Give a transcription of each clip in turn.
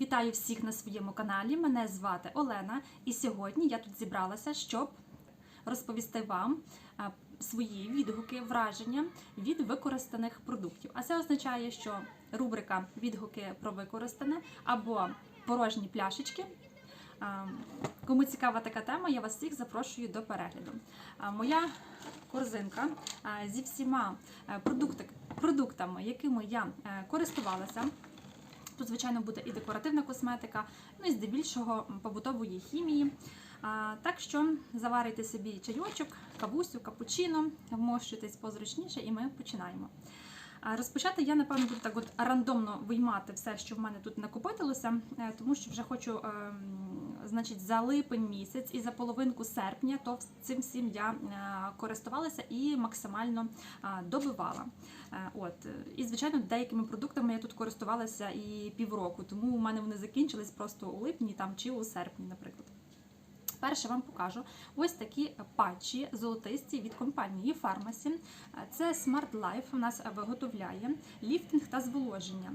Вітаю всіх на своєму каналі. Мене звати Олена, і сьогодні я тут зібралася, щоб розповісти вам е, свої відгуки, враження від використаних продуктів. А це означає, що рубрика відгуки про використане або порожні пляшечки. Е, Кому цікава така тема, я вас всіх запрошую до перегляду. Е, Моя корзинка зі всіма продуктами, якими я користувалася. Тут, звичайно, буде і декоративна косметика, ну і здебільшого побутової хімії. Так що заварите собі чайочок, кавусю, капучино, вмощуйтесь позручніше, і ми починаємо. Розпочати я, напевно, буду так от рандомно виймати все, що в мене тут накопитилося, е, тому що вже хочу, ем, значить, за липень місяць і за половинку серпня, то цим всім я е, користувалася і максимально добивала. Е, От і звичайно, деякими продуктами я тут користувалася і півроку, тому у мене вони закінчились просто у липні там чи у серпні, наприклад. Перше вам покажу ось такі патчі золотисті від компанії Pharmacy. Е, Це Smart Life у нас виготовляє ліфтинг та зволоження.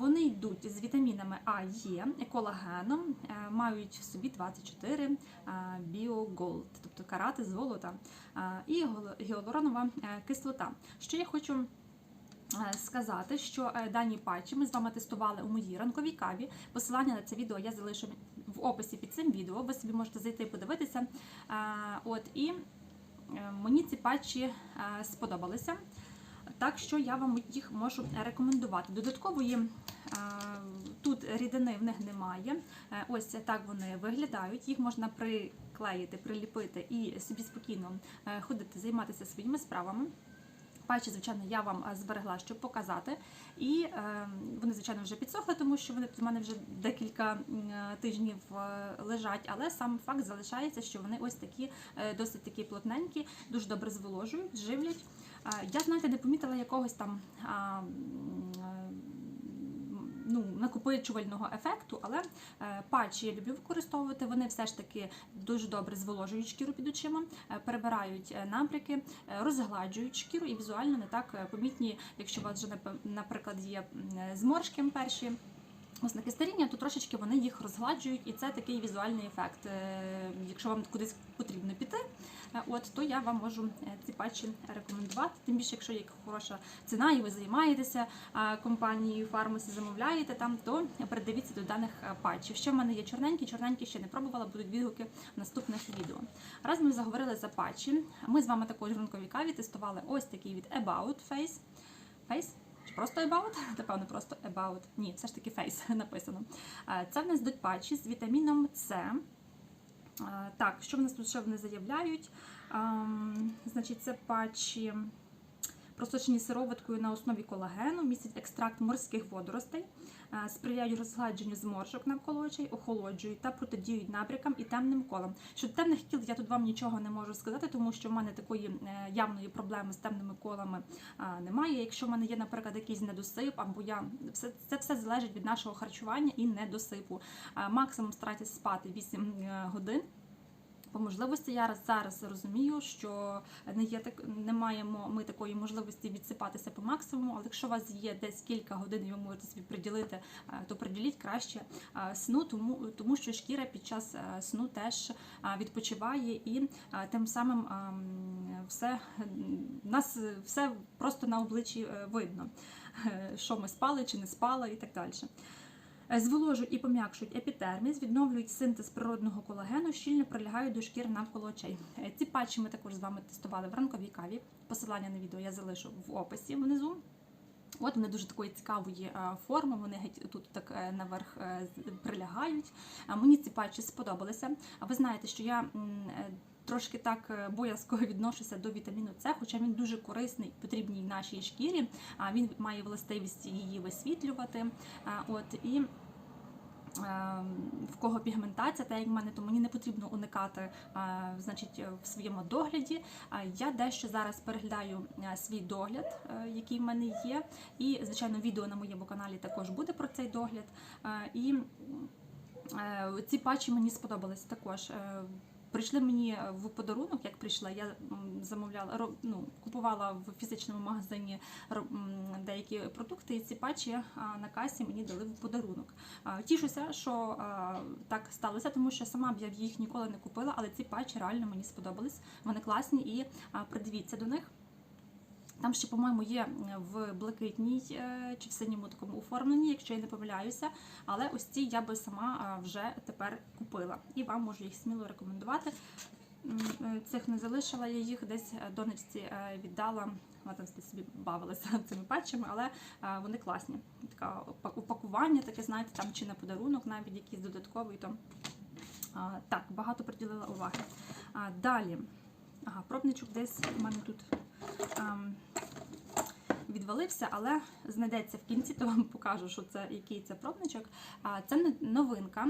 Вони йдуть з вітамінами А, Е, колагеном, е, мають в собі 24 біоголд, тобто карати золота е, і гіалуронова е, кислота. Що я хочу е, сказати, що е, дані патчі ми з вами тестували у моїй ранковій каві. Посилання на це відео я залишу в описі під цим відео. Ви собі можете зайти і подивитися. Е, От і е, мені ці патчі е, сподобалися. Так що я вам їх можу рекомендувати. Додаткової е, тут рідини в них немає. Е, Ось так вони виглядають. Їх можна приклеїти, приліпити і собі спокійно е, ходити, займатися своїми справами. Патчі, звичайно, я вам е, зберегла, щоб показати. І е, вони, звичайно, вже підсохли, тому що вони тут в мене вже декілька е, тижнів лежать. Але сам факт залишається, що вони ось такі досить такі плотненькі, дуже добре зволожують, живлять. Я, знаєте, не помітила якогось там. Ну, накопичувального ефекту, але е, патчі я люблю використовувати. Вони все ж таки дуже добре зволожують шкіру під очима, е, перебирають напряки, е, розгладжують шкіру і візуально не так помітні, якщо у вас вже наприклад є зморшки перші. Ознаки старіння, то трошечки вони їх розгладжують, і це такий візуальний ефект. Е, Якщо вам кудись потрібно піти, е, от то я вам можу е, ці патчі рекомендувати. Тим більше, якщо є хороша ціна, і ви займаєтеся компанією фармасі, замовляєте там, то придивіться до даних патчів. Ще в мене є чорненькі, чорненькі ще не пробувала, будуть відгуки в наступних відео. Раз ми заговорили за патчі. Ми з вами також в ранковій каві тестували ось такий від About Face. Face? Чи просто About? Напевно, просто About. Ні, все ж таки Face написано. Це в нас йдуть патчі з вітаміном С. Так, що в нас тут ще вони заявляють? Значить, це патчі просочені сироваткою на основі колагену, містять екстракт морських водоростей, е, сприяють розгладженню зморшок навколо очей, охолоджують та протидіють набрякам і темним колам. Щодо темних кіл я тут вам нічого не можу сказати, тому що в мене такої е, явної проблеми з темними колами е, немає. Якщо в мене є, наприклад, якийсь недосип, або я все це все залежить від нашого харчування і недосипу. Максимум старайтесь спати 8 е, годин. По можливості я зараз розумію, що не є так, не маємо ми такої можливості відсипатися по максимуму. Але якщо у вас є десь кілька годин, і ви можете собі приділити, е, то приділіть краще е, сну, тому, тому що шкіра під час е, сну теж відпочиває і тим самим ем, все нас все просто на обличчі видно, що ми спали чи не спали, і так далі. Е, Зволожують і пом'якшують епідерміс, відновлюють синтез природного колагену, щільно прилягають до шкіри навколо очей. Е, Ці патчі ми також з вами тестували в ранковій каві. Посилання на відео я залишу в описі внизу. От вони дуже такої цікавої е, форми, вони геть тут так наверх прилягають. Мені ці патчі сподобалися. А ви знаєте, що я. Трошки так боязко відношуся до вітаміну С, хоча він дуже корисний, потрібній нашій шкірі. А він має властивість її висвітлювати. От і в кого пігментація, та як в мене, то мені не потрібно уникати е, значить, в своєму догляді. Я дещо зараз переглядаю е, свій догляд, е, який в мене є. І, звичайно, відео на моєму каналі також буде про цей догляд. І ці патчі мені сподобались також. Е, прийшли мені в подарунок, як прийшла, я замовляла, ну, купувала в фізичному магазині деякі продукти, і ці патчі на касі мені дали в подарунок. Тішуся, що так сталося, тому що сама б я їх ніколи не купила, але ці патчі реально мені сподобались. Вони класні і придивіться до них. Там ще, по-моєму, є в блакитній е, чи в синьому такому оформленні, якщо я не помиляюся. Але ось ці я би сама вже тепер купила. І вам можу їх сміло рекомендувати. Е, Цих не залишила, я їх десь е, донечці е, віддала. Вона там собі бавилася цими патчами, але е, вони класні. Опа- упакування, таке, знаєте, там чи на подарунок, навіть якийсь додатковий. То, так, багато приділила уваги. Далі. Ага, пробничок десь у мене тут ем, відвалився, але знайдеться в кінці, то вам покажу, що це який це пробничок. Це новинка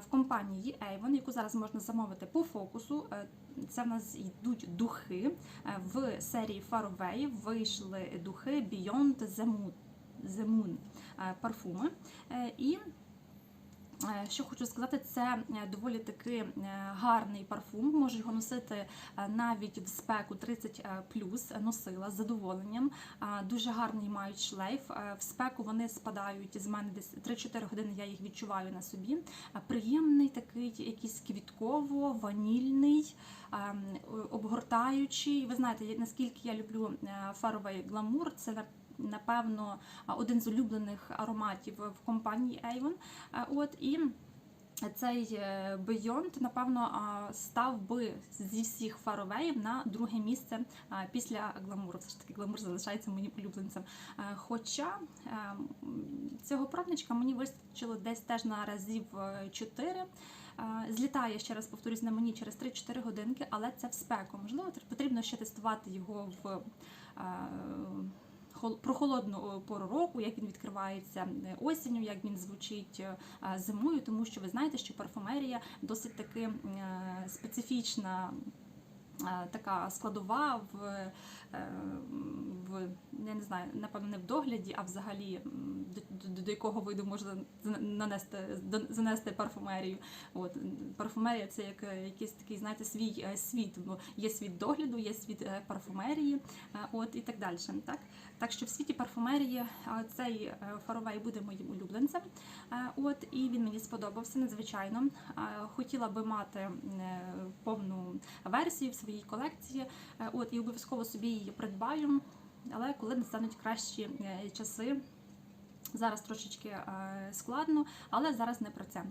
в компанії Avon, яку зараз можна замовити по фокусу. Е, Це в нас йдуть духи. Е, В серії Faraway вийшли духи Beyond the Moon, the Moon е, парфуми. І Що хочу сказати, це е, доволі таки е, гарний парфум. Можу його носити е, навіть в спеку 30. Носила з задоволенням. Е, Дуже гарний мають шлейф. Е, В спеку вони спадають з мене десь 3-4 години. Я їх відчуваю на собі. Е, Приємний такий, якийсь квітково-ванільний, ем, обгортаючий. Ви знаєте, наскільки я люблю е, фаровий гламур. Це напевно один з улюблених ароматів в компанії Avon. Е, От і цей е, Beyond, напевно, став би зі всіх фаровеїв на друге місце після гламуру. Все ж таки гламур залишається моїм улюбленцем. Е, Хоча е, цього пробничка мені вистачило десь теж на разів 4. Злітає, ще раз повторюсь, на мені через 3-4 годинки, але це в спеку. Можливо, потрібно ще тестувати його в е, холодну пору року, як він відкривається е, осінню, як він звучить е, зимою, тому що ви знаєте, що парфумерія досить таки е, специфічна. Е, Така складова в, е, в я не знаю, напевно, не в догляді, а взагалі до, до, до якого виду можна нанести занести парфумерію. От парфумерія це як е, якийсь такий, знаєте, свій світ. Є світ догляду, є світ парфумерії, от і так далі. Так, так що в світі парфумерії цей фаровей буде моїм улюбленцем. От і він мені сподобався надзвичайно. Хотіла би мати повну версію своїй колекції. Е, От і обов'язково собі її придбаю. Але коли настануть кращі е, часи. Зараз трошечки е, складно, але зараз не про це.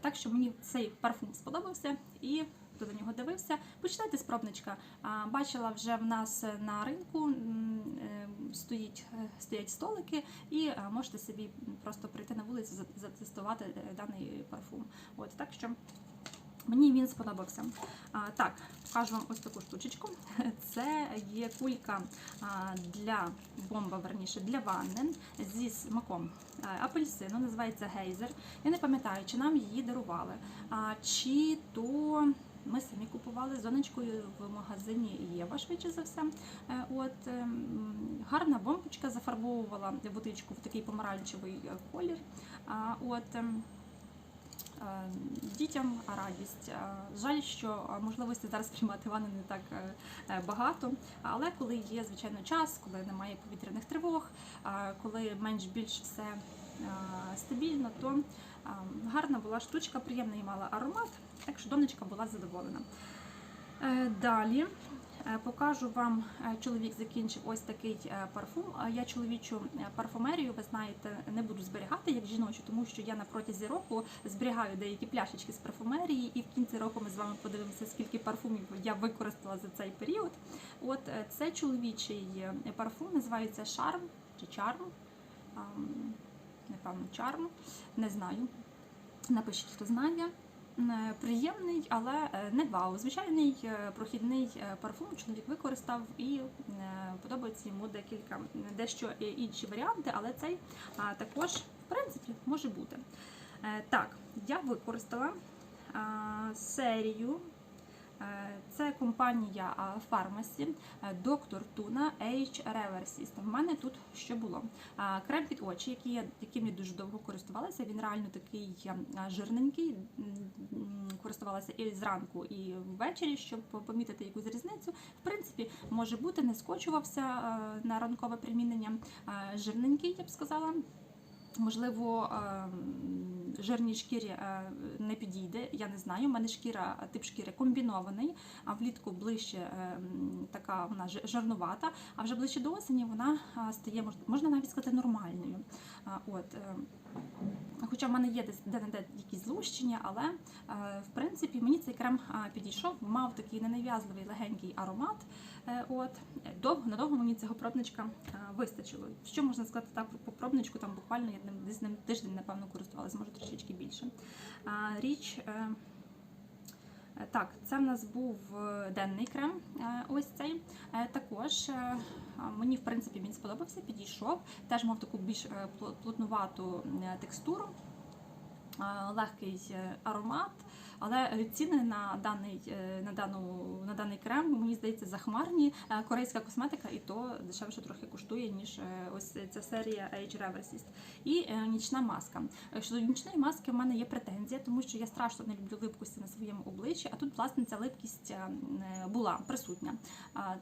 Так що мені цей парфум сподобався і хто на нього дивився, почитайте з пробничка. Бачила вже в нас на ринку стоїть, стоять столики, і можете собі просто прийти на вулицю затестувати даний парфум. От так що. Мені він сподобався. Так, покажу вам ось таку штучечку. Це є кулька для бомба, верніше, для ванни зі смаком а, апельсину, називається гейзер. Я не пам'ятаю, чи нам її дарували, чи то ми самі купували з донечкою в магазині Єва, швидше за все. Е, От ем, гарна бомбочка зафарбовувала водичку в такий помаранчевий е, колір. От ем, е, дітям радість. Е, Жаль, що е, можливості зараз приймати ванни не так е, е, багато. Але коли є звичайно час, коли немає повітряних тривог, е, коли менш-більш все е, стабільно, то е, гарна була штучка, приємний мала аромат, так що донечка була задоволена. Е, Далі е, покажу вам, е, чоловік закінчив ось такий е, парфум. Е, Я чоловічу е, парфумерію, ви знаєте, не буду зберігати як жіночу, тому що я на протязі року зберігаю деякі пляшечки з парфумерії, і в кінці року ми з вами подивимося, скільки парфумів я використала за цей період. От е, це чоловічий е, парфум, називається Шарм чи Чарм. Напевно, Чарм, не знаю. Напишіть, хто знає. Е, Приємний, але е, не вау. Звичайний е, прохідний парфум чоловік використав і подобається йому декілька дещо інші варіанти, але цей також, в принципі, може бути. Так, я використала серію Це компанія а, Pharmacy, е, доктор Туна Age Reversist. В мене тут що було? Крем під очі, який я, яким я дуже довго користувалася. Він реально такий жирненький. Користувалася і зранку, і ввечері, щоб помітити якусь різницю. В принципі, може бути, не скочувався е, на ранкове примінення. Е, Жирненький, я б сказала. Можливо, жирній шкірі е, не підійде, я не знаю. У мене шкіра, тип шкіри комбінований, а влітку ближче ем, така вона жи- жирнувата, а вже ближче до осені вона стає, мож- можна навіть сказати, нормальною. От, ем, Хоча в мене є десь де-не-де якісь злущення, але е, в принципі мені цей крем а, підійшов, мав такий ненав'язливий легенький аромат. Е, От довго надовго мені цього пробничка е, вистачило. Що можна сказати так про пробничку? Там буквально я десь ним тиждень, напевно, користувалася, може трішечки більше. Річ. Е, Так, це в нас був е, денний крем. е, Ось цей. Також мені, в принципі, він сподобався, підійшов. Теж мав таку більш плотнувату текстуру, легкий аромат. Але ціни на даний, е, на, дану, на даний крем, мені здається, захмарні. Е, Корейська косметика і то дешевше трохи коштує, ніж е, ось ця серія Age Reversist. І нічна маска. Щодо нічної маски в мене є претензія, тому що я страшно не люблю липкості на своєму обличчі, а тут, власне, ця липкість була присутня.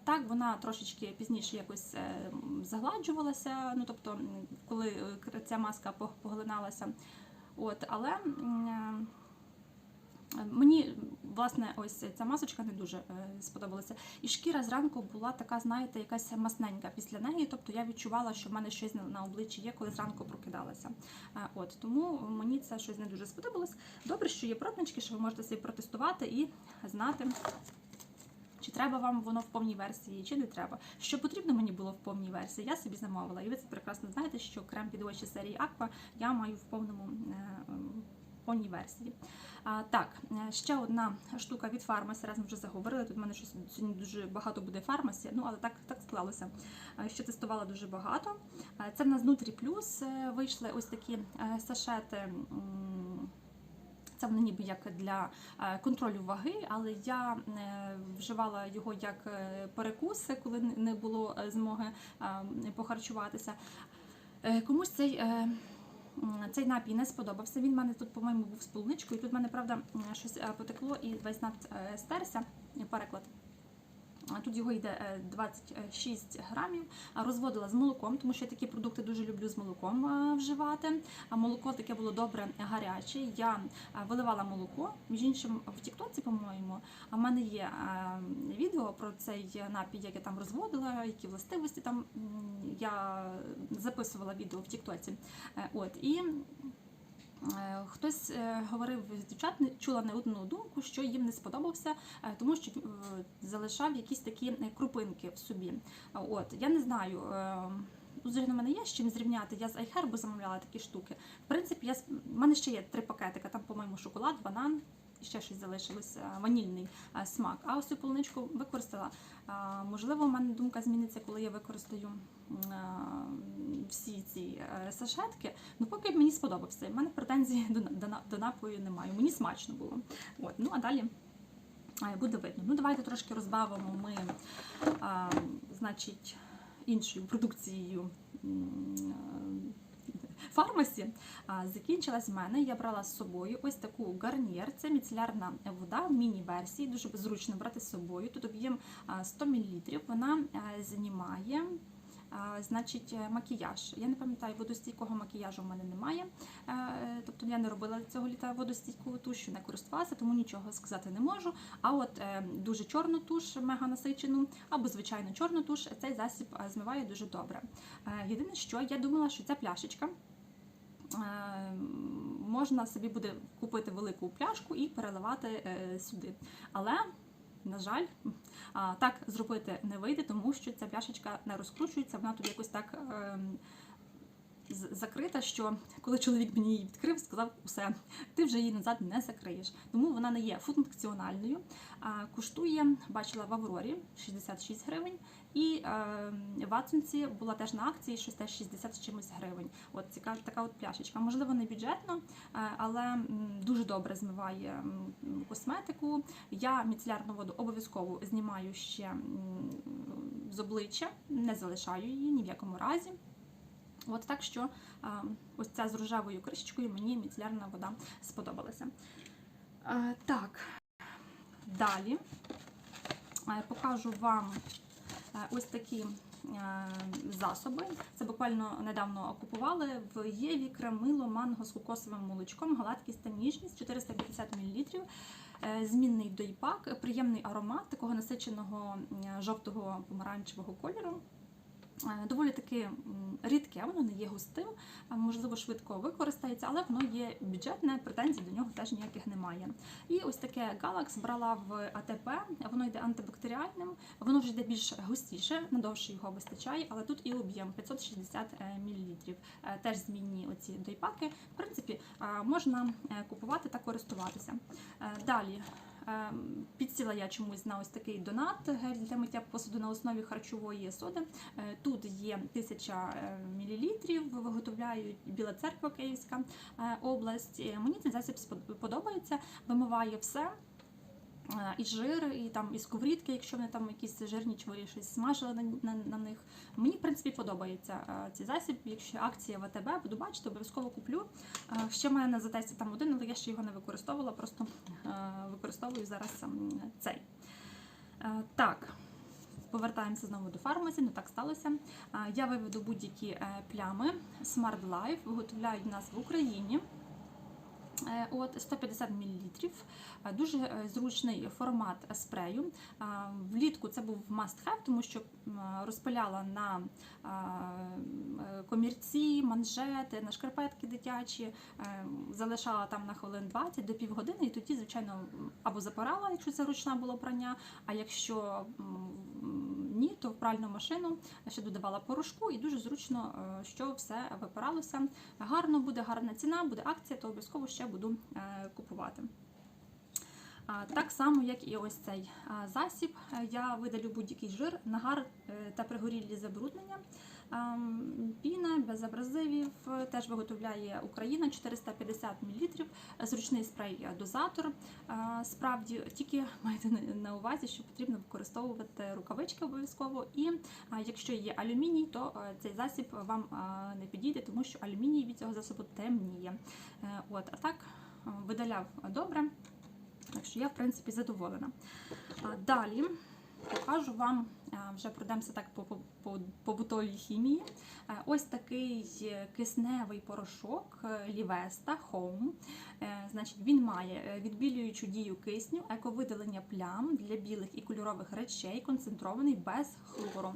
Так, вона трошечки пізніше якось загладжувалася, ну тобто, коли ця маска поглиналася. От, але Мені власне ось ця масочка не дуже е, сподобалася. І шкіра зранку була така, знаєте, якась масненька після неї. Тобто я відчувала, що в мене щось на, обличчі є, коли зранку прокидалася. Е, От тому мені це щось не дуже сподобалось. Добре, що є пробнички, що ви можете собі протестувати і знати. Чи треба вам воно в повній версії, чи не треба. Що потрібно мені було в повній версії, я собі замовила. І ви це прекрасно знаєте, що крем під очі серії Aqua я маю в повному ем, версії. А, так, е, ще одна штука від фармасі. Раз ми вже заговорили. Тут в мене щось сьогодні дуже багато буде фармасі. Ну але так, так склалося. е, Що тестувала дуже багато. Е, Це в нас Plus е, вийшли ось такі сашети. Це вони ніби як для контролю ваги, але я вживала його як е, перекус, коли не- було змоги е, похарчуватися. Комусь цей. Цей напій не сподобався. Він в мене тут, по-моєму, був з полуничкою. Тут в мене, правда, щось е, потекло і весь напій е, стерся. Переклад. Тут його йде е, 26 грамів. Розводила з молоком, тому що я такі продукти дуже люблю з молоком е, вживати. А молоко таке було добре гаряче. Я е, виливала молоко, між іншим в Тіктоці, по-моєму. В мене є е, відео про цей напій, як я там розводила, які властивості там я записувала відео в Тіктоці. Е, От і. Е, Хтось е, говорив з дівчат, чула не одну думку, що їм не сподобався, е, тому що залишав якісь такі крупинки в собі. От я не знаю. взагалі в мене є з чим зрівняти. Я з iHerb замовляла такі штуки. В принципі, я в мене ще є три пакетика. Там, по-моєму, шоколад, банан ще щось залишилось, е, ванільний е, смак. А ось цю полуничку використала. Можливо, в мене думка зміниться, коли я використаю е, всі ці е, сашетки. Ну, поки мені сподобався. У мене претензій до, до, на- до напою немає. Мені смачно було. От, ну а далі. е, Буде видно. Ну, давайте трошки розбавимо ми, значить, іншою продукцією е, фармасі. Закінчилась в мене. Я брала з собою ось таку гарнір. Це міцелярна вода в міні-версії. Дуже зручно брати з собою. Тут об'єм 100 мл. Вона знімає. Значить, е, макіяж. Я не пам'ятаю, водостійкого макіяжу в мене немає. Е, Тобто я не робила цього літа водостійку туш, не користувалася, тому нічого сказати не можу. А от е, дуже чорну туш, мега насичену, або звичайно чорну туш, цей засіб змиває дуже добре. Єдине, що я думала, що ця пляшечка. Можна собі буде купити велику пляшку і переливати е, сюди. Але, на жаль, так зробити не вийде, тому що ця пляшечка не розкручується, вона тут якось так ем, закрита, що коли чоловік мені її відкрив, сказав, усе, ти вже її назад не закриєш. Тому вона не є функціональною. Коштує, бачила в Аврорі 66 гривень, і е, в Ацунці була теж на акції щось теж 60 з чимось гривень. От цікава така от пляшечка. Можливо, не бюджетно, е, але дуже добре змиває косметику. Я міцелярну воду обов'язково знімаю ще з обличчя, не залишаю її ні в якому разі. От так що ось ця з рожевою кришечкою мені міцелярна вода сподобалася. Так, далі покажу вам ось такі засоби. Це буквально недавно купували в Єві кремило манго з кокосовим молочком, гладкість та ніжність 450 мл. Е, Змінний дойпак, приємний аромат такого насиченого жовтого помаранчевого кольору. Е, Доволі таки рідке, воно не є густим, можливо, швидко використається, але воно є бюджетне, претензій до нього теж ніяких немає. І ось таке Galax брала в АТП, воно йде антибактеріальним, воно вже йде більш густіше, надовше його вистачає, але тут і об'єм 560 мл. Теж змінні оці дойпаки. В принципі, е, можна е, купувати та користуватися. Е, Далі. Е, Підсіла я чомусь на ось такий донат гель для миття посуду на основі харчової соди. Е, Тут є 1000 мл, виготовляють Біла церква Київська е, область. Е, Мені цей засіб сподобається, подобається, вимиває все. Е, І жир, і там і сковорідки, якщо вони там якісь жирні чворі щось смажили на, на, на них. Мені, в принципі, подобається е, цей засіб. Якщо акція в АТБ, буду бачити, обов'язково куплю. Е, Ще в мене на затесті там один, але я ще його не використовувала, просто використовую зараз м, цей. Так. Повертаємося знову до фармазі, ну так сталося. Я виведу будь-які плями. Smart Life виготовляють нас в Україні. Е, От 150 мл. Е, Дуже е, зручний формат спрею. Влітку це був must have, тому що розпиляла на комірці, манжети, на шкарпетки дитячі, залишала там на хвилин 20 до півгодини, і тоді, звичайно, або запирала, якщо це ручне було прання, а якщо м, ні, то в пральну машину ще додавала порошку, і дуже зручно, е, що все випиралося. Гарно буде, гарна ціна, буде акція, то обов'язково ще буду е, купувати. Так само, як і ось цей засіб, я видалю будь-який жир, нагар е, та пригорілі забруднення. Піна без абразивів е, теж виготовляє Україна 450 мл. Зручний спрей е. Справді тільки майте на- увазі, що потрібно використовувати рукавички обов'язково. І якщо є алюміній, то е, цей засіб вам не підійде, тому що алюміній від цього засобу темніє. Е, От, а так е, видаляв добре. Так що я, в принципі, задоволена. Далі покажу вам, вже пройдемося так по, по, по побутовій хімії. Е, Ось такий е, кисневий порошок е, Лівеста Home. Значить, він має відбілюючу дію кисню, ековидалення плям для білих і кольорових речей, концентрований без хлору.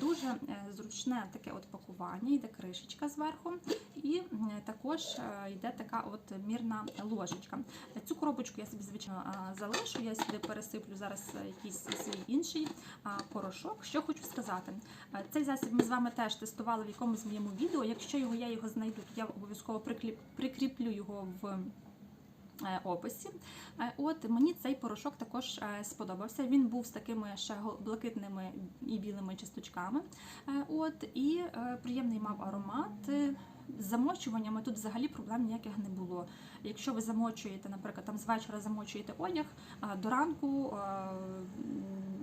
Дуже зручне таке от пакування, йде кришечка зверху, і також йде така от мірна ложечка. Цю коробочку я собі звичайно залишу. Я сюди пересиплю зараз якийсь свій інший а, порошок. Що хочу сказати, Е, цей засіб ми з вами теж тестували в якомусь моєму відео. Якщо його я його знайду, то я обов'язково прикріплю його в. е, Описі. Е, От мені цей порошок також сподобався. Він був з такими ще блакитними і білими часточками. От і приємний мав аромат. З замочуваннями тут взагалі проблем ніяких не було. Якщо ви замочуєте, наприклад, там з вечора замочуєте одяг, до ранку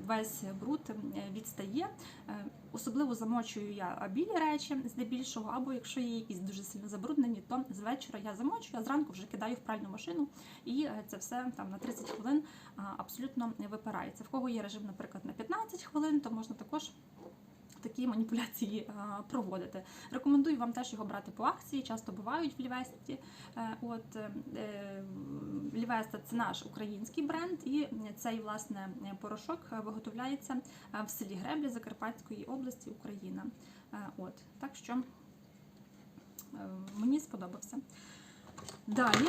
весь бруд е, відстає. Е, Особливо замочую я білі речі здебільшого, або якщо є якісь дуже сильно забруднені, то з вечора я замочую, а зранку вже кидаю в пральну машину, і е, це все там на 30 хвилин абсолютно випирається. В кого є режим, наприклад, на 15 хвилин, то можна також такі маніпуляції проводити. Рекомендую вам теж його брати по акції, часто бувають в Лівесті. Е, От е, е, Лівеста це наш український бренд, і цей власне порошок виготовляється е, в селі Греблі Закарпатської області, Україна. Е, От так що е, мені сподобався. Далі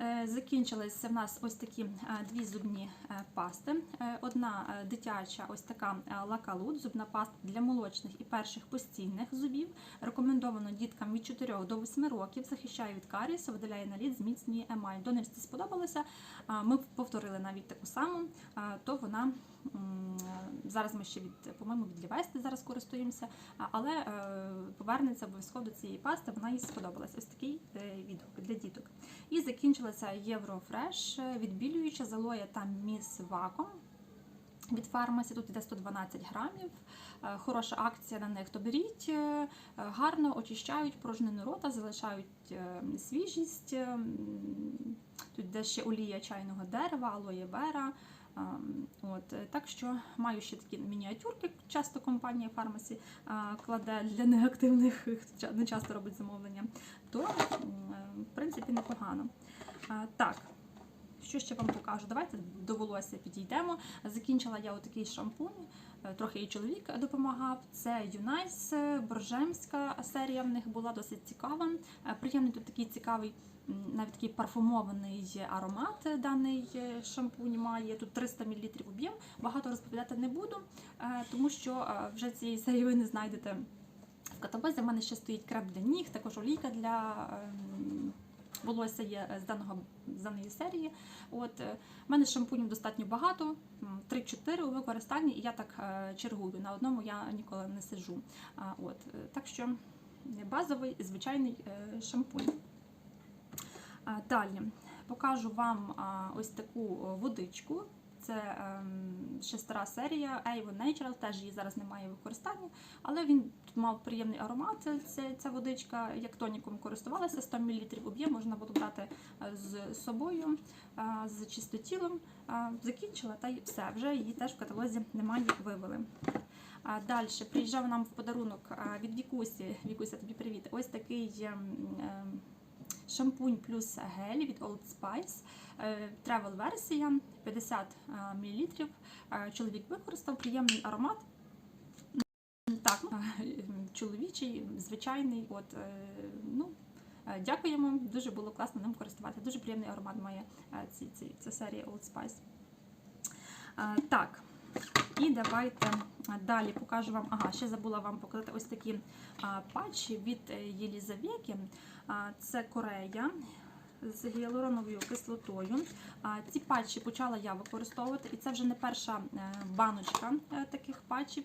е, закінчилися в нас ось такі е, дві зубні е, пасти. Одна дитяча, ось така лакалут, зубна паста для молочних і перших постійних зубів. Рекомендовано діткам від 4 до 8 років, захищає від карісу, видаляє наліт, зміцнює емаль. Донечці сподобалося. Ми повторили навіть таку саму, то вона зараз ми ще від, по-моєму, від Лівести зараз користуємося, але е, повернеться обов'язково до цієї пасти, вона їй сподобалась. Ось такий е, відгук для діток. І закінчилася Єврофреш, відбілююча залоя та міс ваком. Від фармасі тут йде 112 грамів. Е, Хороша акція на них. То беріть гарно очищають порожнину рота, залишають свіжість. е, Тут йде ще олія чайного дерева, алоє вера. От, е, так що маю ще такі мініатюрки. Часто компанія фармасі кладе для неактивних, не часто робить замовлення. То, е, в принципі, непогано. Так. Що ще вам покажу? Давайте до волосся підійдемо. Закінчила я отакий шампунь. е, Трохи і чоловік допомагав. Це Юнайс, Боржемська серія в них була досить цікава. Приємний тут такий цікавий, навіть такий парфумований аромат даний е, шампунь має. Тут 300 мл об'єм. Багато розповідати не буду, е, тому що е, вже цієї серії ви не знайдете в каталозі. У мене ще стоїть крем для ніг, також олійка для. ем, Волосся є з даного з даної серії. От в мене шампунів достатньо багато, 3-4 у використанні, і я так чергую. На одному я ніколи не сижу. От так що базовий звичайний шампунь. А, Далі покажу вам ось таку водичку. Це ем, ще стара серія Avon Natural, теж її зараз немає в використанні, але він мав приємний аромат. Це, ця водичка, як тоніком користувалася, 100 мл об'єм можна було брати е, з собою, е, з чистотілом. Е, Закінчила та й все. Вже її теж в каталозі немає, вивели. Далі приїжджав нам в подарунок від Вікусі. Вікуся, тобі привіт. Ось такий ем, ем, шампунь плюс гель від Old Spice. Тревел версія 50 мл. Чоловік використав приємний аромат. Так, е, чоловічий, звичайний. От, е, ну, е, дякуємо, дуже було класно ним користуватися. Дуже приємний аромат має е, ця серія Old Spice. Е, Так, і давайте далі покажу вам. Ага, ще забула вам показати ось такі а, патчі від е, А, Це Корея з гіалуроновою кислотою. Ці патчі почала я використовувати, і це вже не перша е, баночка е, таких патчів.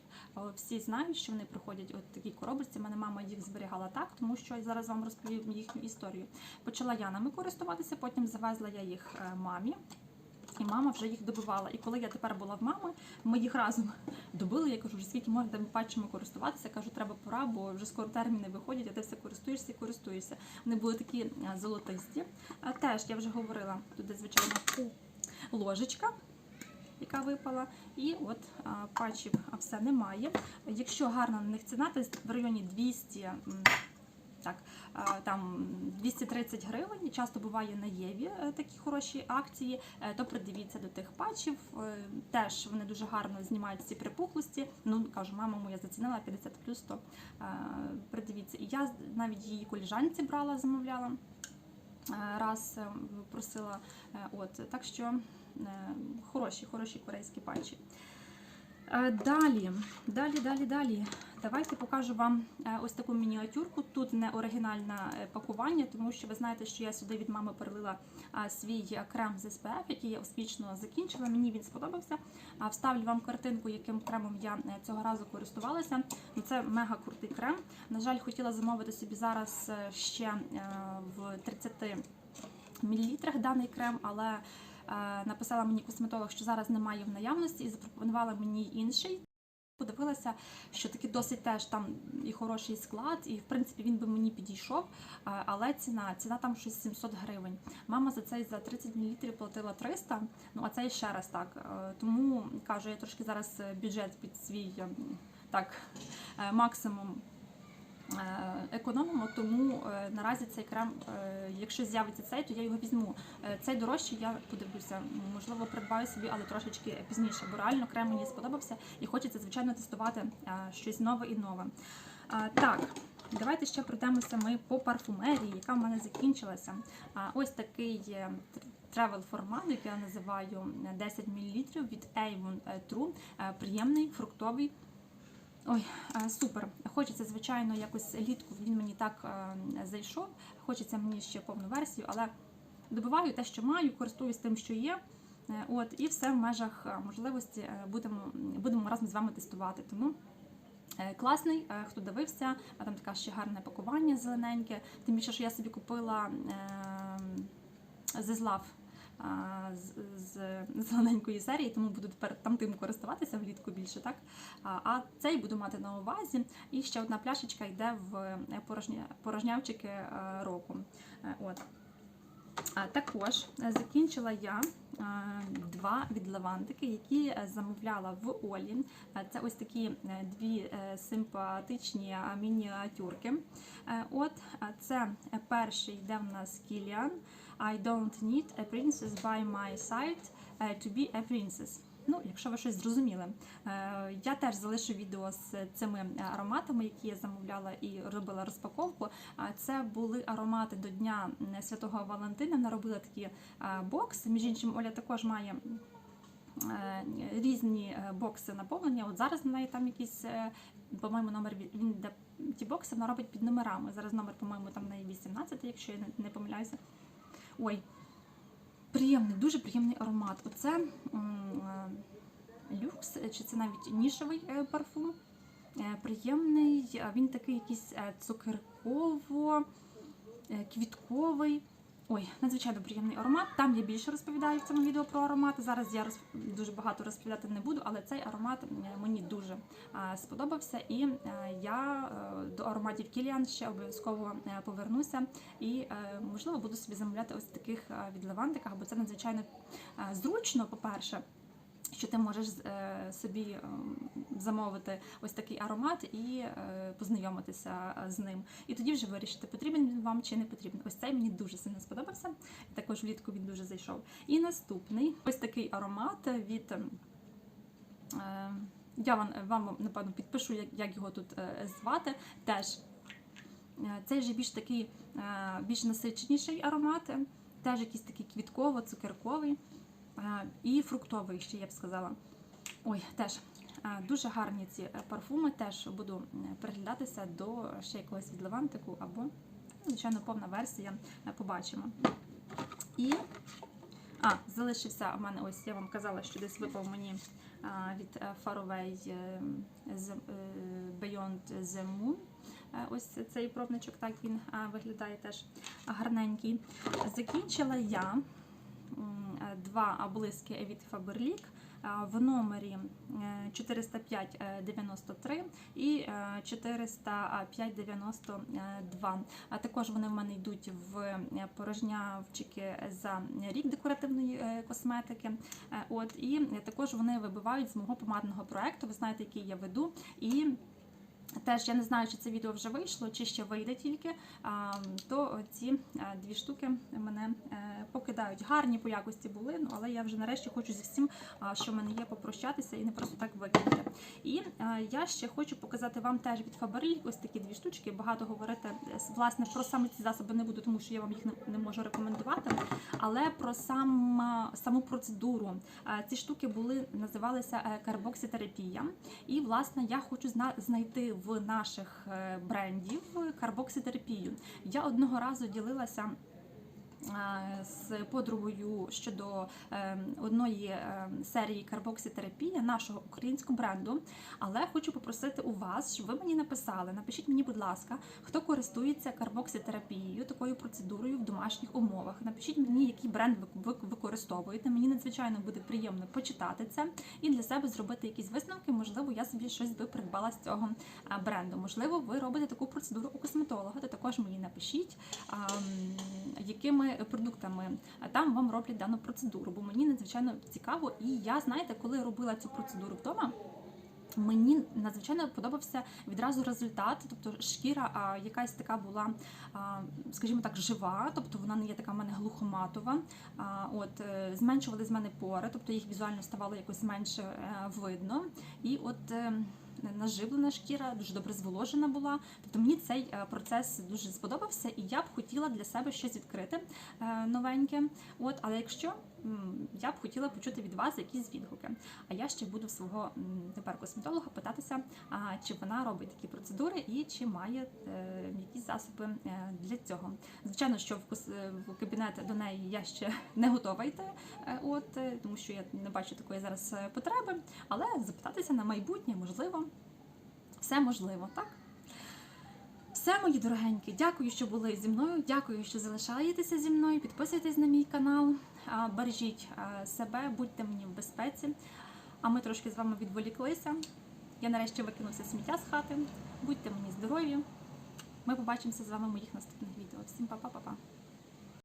Всі знають, що вони приходять от такі коробочці. Мене мама їх зберігала так, тому що я зараз вам розповім їхню історію. Почала я ними користуватися, потім завезла я їх е, мамі. І мама вже їх добивала. І коли я тепер була в мами, ми їх разом добили. Я кажу, вже скільки можна патчами користуватися. Кажу, треба пора, бо вже скоро терміни виходять, а ти все користуєшся і користуєшся. Вони були такі е, золотисті. Теж я вже говорила, туди, звичайно, ложечка. Яка випала, і от патчів все немає. Якщо гарна на них ціна, то в районі 200, м, так, там 230 гривень. Часто буває на Єві е, такі хороші акції, е, то придивіться до тих патчів. Е, Теж вони дуже гарно знімають ці припухлості. Ну кажу, мама моя зацінила 50 плюс, то придивіться. І я навіть її коліжанці брала, замовляла. Раз просила, от так що хороші, хороші корейські патчі. Е, Далі, далі, далі, далі. Давайте покажу вам е, ось таку мініатюрку. Тут не оригінальне е, пакування, тому що ви знаєте, що я сюди від мами перелила свій крем з SPF, який я успішно закінчила. Мені він сподобався. Вставлю вам картинку, яким кремом я цього разу користувалася. Ну, Це мега крутий крем. На жаль, хотіла замовити собі зараз ще в 30 мл даний крем, але написала мені косметолог, що зараз немає в наявності, і запропонувала мені інший. Подивилася, що таки досить теж там і хороший склад, і в принципі він би мені підійшов. е, Але ціна, ціна там щось 700 гривень. Мама за цей за 30 мл платила 300, ну а цей ще раз так. Е, Тому кажу, я трошки зараз е, бюджет під свій е, так е, максимум е, економимо, тому е, наразі цей крем, е, якщо з'явиться цей, то я його візьму. Е, Цей дорожчий, я подивлюся, можливо, придбаю собі, але трошечки пізніше, бо реально крем мені сподобався і хочеться, звичайно, тестувати е, щось нове і нове. Е, Так, давайте ще пройдемося ми по парфумерії, яка в мене закінчилася. Ось такий е, тревел формат, який я називаю е, 10 мл від Avon True. Е, Приємний, фруктовий. Ой, е, супер. Хочеться, звичайно, якось літку він мені так е, зайшов. Хочеться мені ще повну версію, але добиваю те, що маю, користуюсь тим, що є. Е, От, і все в межах можливості будемо, будемо разом з вами тестувати. Тому класний, хто дивився, а там таке ще гарне пакування зелененьке. Тим більше, що я собі купила е, зезлав а, з, з зелененької серії, тому буду тепер там тим користуватися влітку більше, так? А, цей буду мати на увазі. І ще одна пляшечка йде в е, порожня, порожнявчики е, року. Е, От. Також закінчила я два відливантики, які замовляла в Олі. Це ось такі дві симпатичні мініатюрки. От це перший йде в нас Kilian. I don't need a princess by my side е, to be a princess. Ну, якщо ви щось зрозуміли, Е, я теж залишу відео з цими ароматами, які я замовляла і робила розпаковку. Це були аромати до Дня Святого Валентина. Наробила такі е, бокси. Між іншим, Оля також має. Різні бокси наповнення. От зараз на неї там якийсь, е, по-моєму, номер він де ті бокси вона робить під номерами. Зараз номер, по-моєму, там неї 18, якщо я не помиляюся. Ой, приємний, дуже приємний аромат. Оце е, люкс, чи це навіть нішевий е, парфум. Е, Приємний, він такий якийсь е, цукерково, е, квітковий. Ой, надзвичайно приємний аромат. Там я більше розповідаю в цьому відео про аромати. Зараз я розп- дуже багато розповідати не буду, але цей аромат е, мені дуже е, сподобався. І е, я до ароматів Кіліан ще обов'язково повернуся і, можливо, буду собі замовляти ось таких е, відливантиках, бо це надзвичайно зручно, по-перше. Що ти можеш е, собі е, замовити ось такий аромат і е, познайомитися е, з ним. І тоді вже вирішити, потрібен він вам чи не потрібен. Ось цей мені дуже сильно сподобався. Також влітку він дуже зайшов. І наступний ось такий аромат від. е, Я вам, вам напевно підпишу, як, його тут звати. Теж цей вже більш такий більш насиченіший аромат, теж якийсь такий квітково-цукерковий і фруктовий, ще я б сказала. Ой, теж е, дуже гарні ці е, парфуми. Теж буду е, переглядатися до ще якогось від відливантику або, ну, звичайно, повна версія. е, Побачимо. І а, залишився у мене ось, я вам казала, що десь випав мені від е, Faraway е, е, Beyond the Moon. Е, Ось цей пробничок, так він виглядає теж гарненький. Закінчила я е, два облиски від Faberlic в номері е, 405,93 і е, 405,92. А також вони в мене йдуть в е, порожнявчики за рік декоративної е, косметики. Е, От і також вони вибивають з мого помадного проекту. Ви знаєте, який я веду. І Теж я не знаю, чи це відео вже вийшло, чи ще вийде тільки. То ці дві штуки мене е, покидають. Гарні по якості були, ну але я вже нарешті хочу зі всім, що в мене є, попрощатися і не просто так викинути. І я ще хочу показати вам теж від Faberlic ось такі дві штучки. Багато говорити е, власне про саме ці засоби не буду, тому що я вам їх не, можу рекомендувати. Але про сам, саму процедуру Е, ці штуки були називалися е, карбокситерапія. І власне я хочу зна- знайти в наших е, брендів карбокситерапію. Я одного разу ділилася. Е, З подругою щодо е, одної е, серії карбокситерапія нашого українського бренду, але хочу попросити у вас, щоб ви мені написали. Напишіть мені, будь ласка, хто користується карбокситерапією, такою процедурою в домашніх умовах. Напишіть мені, який бренд ви ви використовуєте. Мені надзвичайно буде приємно почитати це і для себе зробити якісь висновки. Можливо, я собі щось би придбала з цього бренду. Можливо, ви робите таку процедуру у косметолога, то також мені напишіть, якими продуктами там вам роблять дану процедуру, бо мені надзвичайно цікаво. І я знаєте, коли робила цю процедуру вдома. Мені надзвичайно подобався відразу результат, тобто шкіра а, якась така була, а, скажімо так, жива, тобто вона не є така в мене глухоматова. А, от е, зменшували з мене пори, тобто їх візуально ставало якось менше е, видно. І от е, наживлена шкіра, дуже добре зволожена була. Тобто мені цей е, процес дуже сподобався, і я б хотіла для себе щось відкрити е, новеньке. От, але якщо я б хотіла почути від вас якісь відгуки. А я ще буду свого тепер косметолога питатися, чи вона робить такі процедури і чи має е, якісь засоби е, для цього. Звичайно, що в, кабінет до неї я ще не готова йти, е, от тому що я не бачу такої зараз потреби, але запитатися на майбутнє можливо. Все можливо, так? Все, мої дорогенькі, дякую, що були зі мною. Дякую, що залишаєтеся зі мною. Підписуйтесь на мій канал, бережіть себе, будьте мені в безпеці. А ми трошки з вами відволіклися. Я нарешті викинувся сміття з хати. Будьте мені здорові. Ми побачимося з вами в моїх наступних відео. Всім па-па-па-па.